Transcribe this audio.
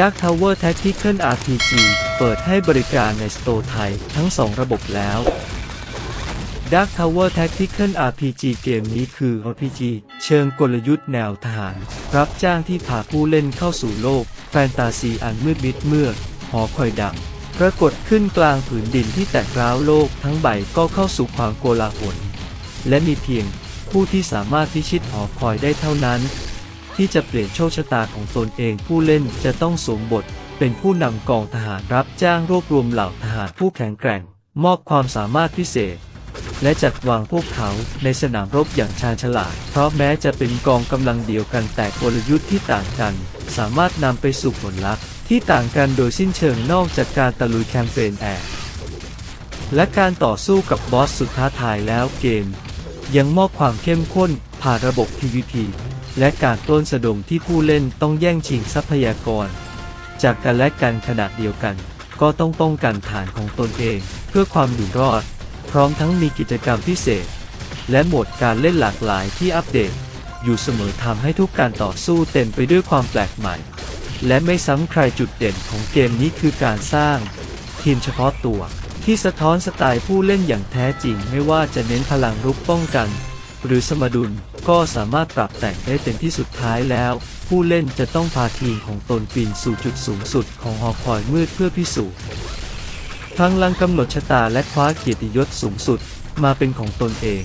Dark Tower Tactical RPG เปิดให้บริการในสโตร์ไทยทั้ง 2 ระบบแล้ว Dark Tower Tactical RPG เกมนี้คือ RPG เชิงกลยุทธ์แนวทหาร รับจ้างที่พาผู้เล่นเข้าสู่โลก แฟนตาซีอันมืดมิดเมื่อหอคอยดังปรากฏขึ้นกลางผืนดินที่แตกร้าวโลกทั้งใบก็เข้าสู่ความโกลาหลและมีเพียงผู้ที่สามารถพิชิตหอคอยได้เท่านั้น ที่จะเปลี่ยนโชคชะตาของตนเองผู้เล่นจะต้องสวมบท เป็นผู้นำกองทหารรับจ้างรวบรวมเหล่าทหารผู้แข็งแกร่ง มอบความสามารถพิเศษ และจัดวางพวกเขาในสนามรบอย่างชาญฉลาด เพราะแม้จะเป็นกองกำลังเดียวกันแต่กลยุทธ์ที่ต่างกัน สามารถนำไปสู่ผลลัพธ์ที่ต่างกันโดยสิ้นเชิงนอกจากการตะลุยแคมเปญแอร์และการต่อสู้กับบอสสุดท้าทายแล้วเกม ยังมอบความเข้มข้นผ่านระบบ PVP และการปล้นสะดมที่ผู้เล่นต้องแย่งชิงทรัพยากร จากกันและกันขนาดเดียวกัน ก็ต้องป้องกันฐานของตนเอง เพื่อความอยู่รอด พร้อมทั้งมีกิจกรรมพิเศษ และโหมดการเล่นหลากหลายที่อัปเดต อยู่เสมอทำให้ทุกการต่อสู้เต็มไปด้วยความแปลกใหม่ และไม่ซ้ำใครจุดเด่นของเกมนี้คือการสร้าง ทีมเฉพาะตัวที่สะท้อนสไตล์ผู้เล่นอย่างแท้จริงไม่ว่าจะเน้นพลังรุกป้องกัน หรือสมดุล ก็สามารถปรับแต่งได้เต็มที่สุดท้ายแล้ว ผู้เล่นจะต้องพาทีมของตนปีนสู่จุดสูงสุดของหอคอยมืดเพื่อพิสูจน์ทางลังกำหนดชะตาและคว้าเกียรติยศสูงสุดมาเป็นของตนเอง